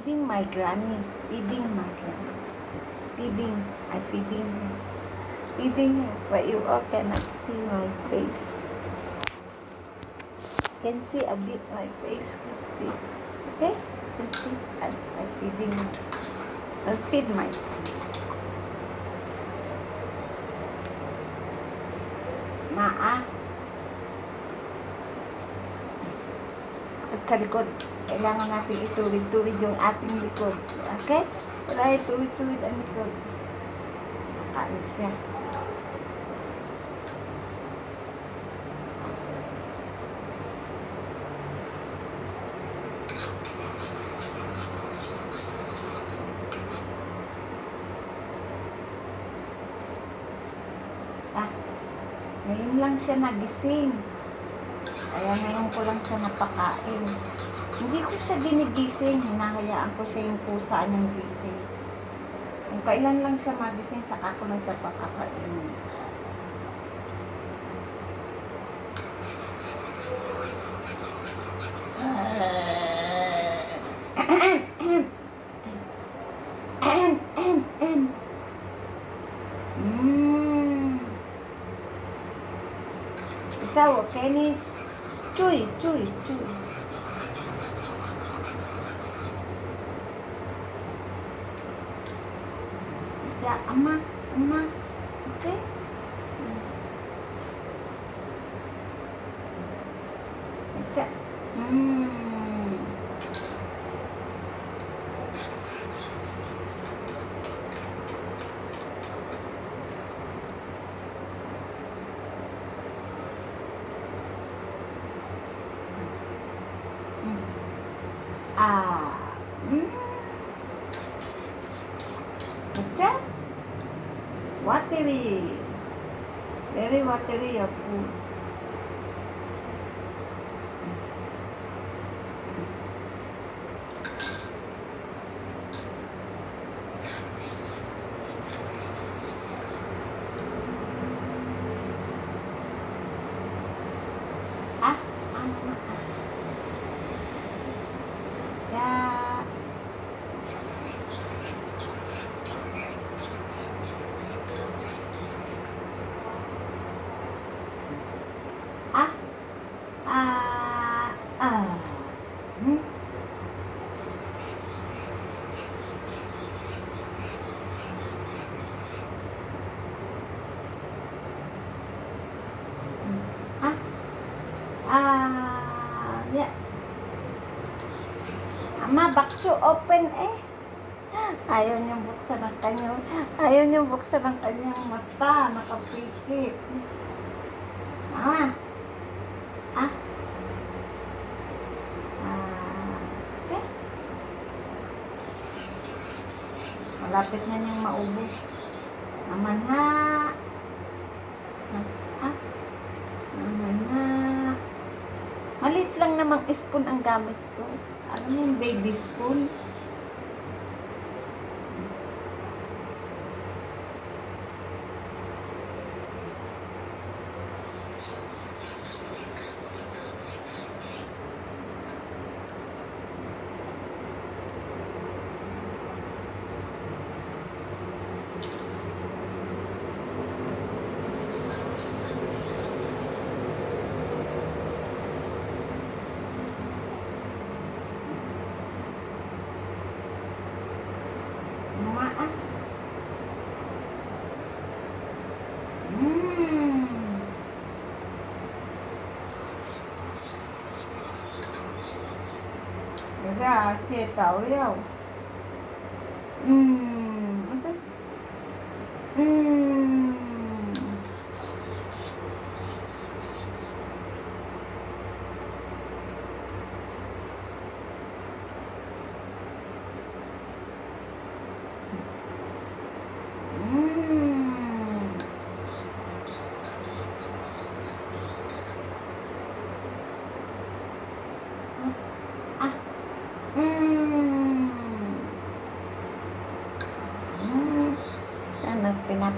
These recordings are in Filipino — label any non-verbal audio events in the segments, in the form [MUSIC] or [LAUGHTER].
feeding my granny. Feeding my granny. Feeding. I feeding her. Feeding her. But you all cannot see my face. Can see a bit my face. Can see. Okay? Can see. I, I feeding. I'll feed my Naa. Sa likod, kailangan natin ituwid-tuwid yung ating likod. Okay? Wala ituwid-tuwid ang likod. Alis siya. Ah, ngayon lang siya nagising. Kaya ngayon ko lang siya napakain. Hindi ko siya ginigising. Hinahayaan ko siya yung pusa niyang gising. Kung kailan lang siya magising, saka ko lang siya pakakainin. [COUGHS] Mm. Isaw, Kenny. Chuy, chuy, chuy. Isa, ama, ama. Okay? Isa. Mm. Mm. Ah. Mm. Acha. Watery. Very watery your food. Ah, ano ah. Ja. Ah. Ah. Ah. Hmm? Ah. Ah. Yeah. Ama, bakso open eh. Ayaw niyang buksan ang kanyang, ayaw niyang buksan ang kanyang mata, nakapikit. Ah. Ah. Ah. Okay. Malapit na niyang maubos. Naman ha. Ah. Naman ha. Malit lang namang spoon ang gamit ko. Ano yung baby spoon? Xe.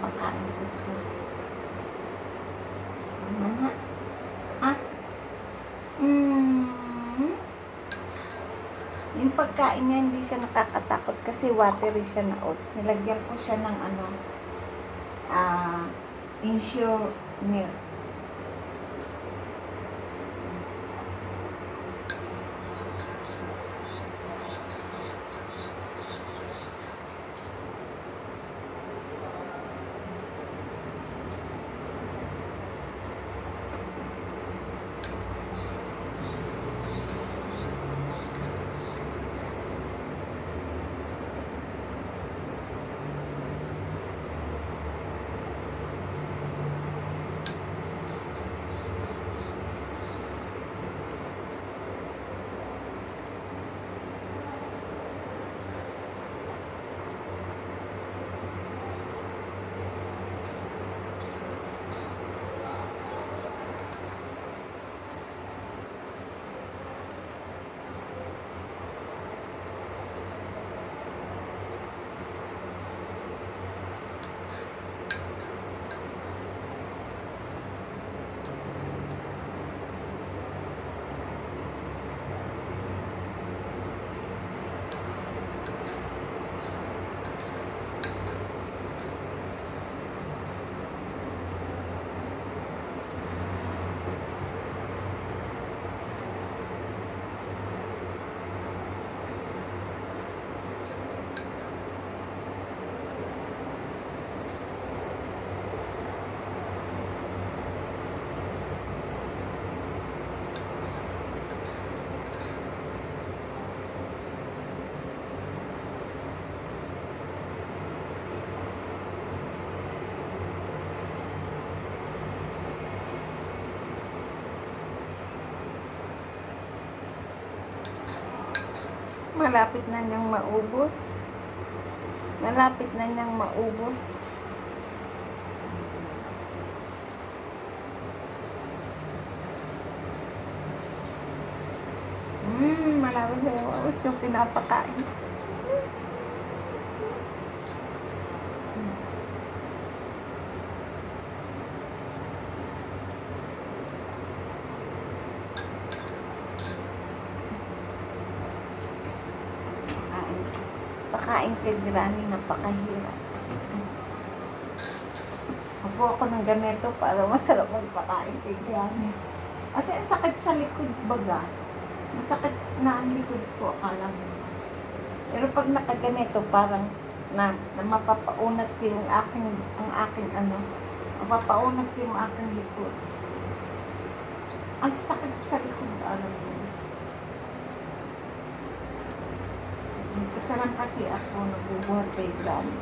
Ko siya. Mana? Ah. Mmm. Yung pagkain niya, hindi siya nakakatakot kasi watery siya na oats. Nilagyan ko siya ng ano, ah, insure milk. Malapit na niyang maubos. Malapit na niyang maubos. Mmm, malapit na niyang maubos yung pinapakain. Granny, napakahirap. Ako ako ng ganito para masarap magpakain kay Granny. Kasi ang sakit sa likod baga. Masakit na ang likod ko, akala mo. Pero pag nakaganito, parang na, na mapapaunat yung aking, ang aking ano, mapapaunat yung aking likod. Ang sakit sa likod, alam mo. Isa lang kasi ako kay Granny.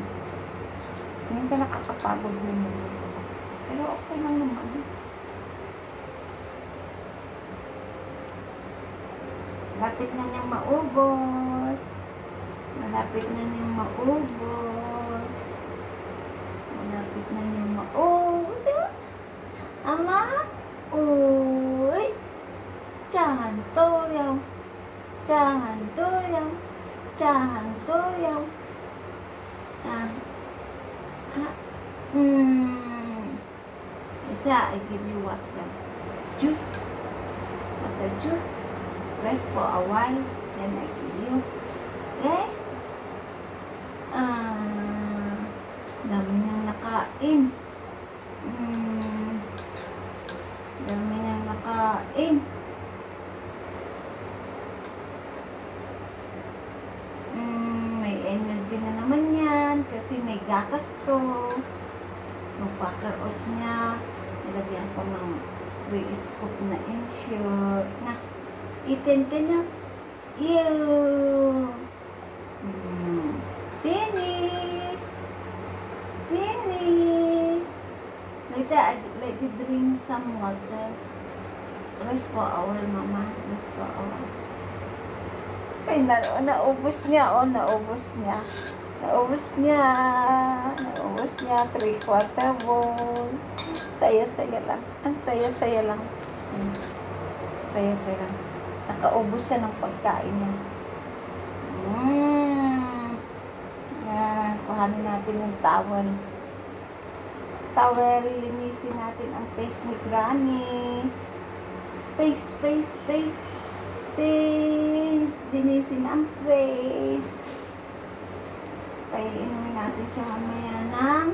Minsan nakakapagod din. Pero okay lang naman. Malapit na niyang maubos. Malapit na niyang maubos. Malapit na niyang maubos. Ama? Uy! Jangan toyaw. Jangan toyaw. Jangan toyaw. Ah. Ah. Hmm. Isa, I give you water. Juice. Water juice. Rest for a while. Then I give you. Okay? Ah. Dami niyang nakain. Hmm. Dami niyang nakain. Mm, may energy na naman yan kasi may gatas to. Yung packer oats niya, nilagyan ko ng 3 scoop na insure na itente na. Ew! Mm, finish! Finish! Later, I let you drink some water. Rest for while, mama. Rest for while. Ay, na, naubos niya, oh, naubos niya. Naubos niya. Naubos niya. Three quarter bowl. Saya-saya lang. Ang saya-saya lang. Hmm. Saya-saya lang. Nakaubos siya ng pagkain niya. Mm. Yan. Kuhanin natin yung towel. Towel. Linisin natin ang face ni Granny. Face, face, face. face. Dinisin ang face. Paiinumin natin siya mamaya ng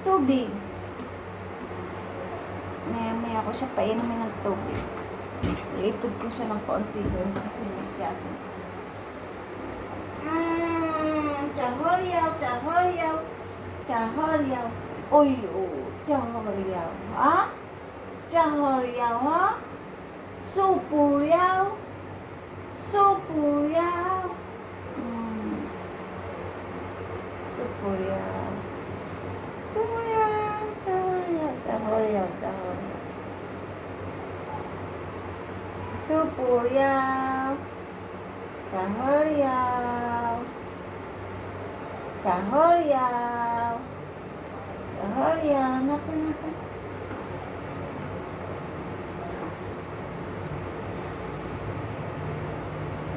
tubig. Maya maya ko siya painumin ng tubig. Iipod ko siya ng konti doon kasi masyado. Mmm, chahoryaw, chahoryaw, chahoryaw. Uy, oh, chahoryaw, ha? Chahoryaw, ha? Supuryaw, supuryaw. Mm. Supuryaw. Supuryaw, chahoryaw, chahoryaw, chahoryaw. Supuryaw. Chahoryaw. Chahoryaw. Chahoryaw. Naku, naku.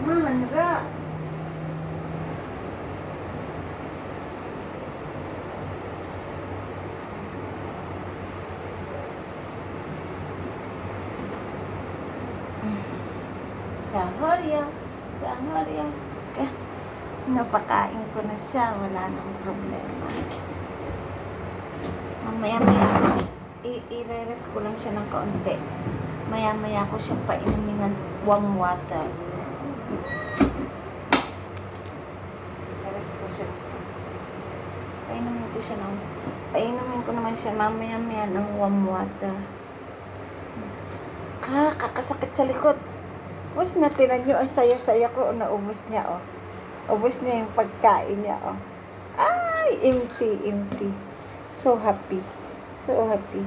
Manra. Chahoryaw. Ka. Napakain ko na siya. Wala nang problema. Mamaya-maya ko siya. i- I-reres ko lang siya ng kaunti. Maya-maya ko siya painumin ng warm water. Reres ko siya. Painumin ko siya ng... Painumin ko naman siya mamaya-maya ng warm water. Ah, kakasakit sa likod. Tapos natinan nyo, ang saya-saya ko, naubos niya, oh. Ubos niya yung pagkain niya, oh. Ay, empty, empty. So happy. So happy.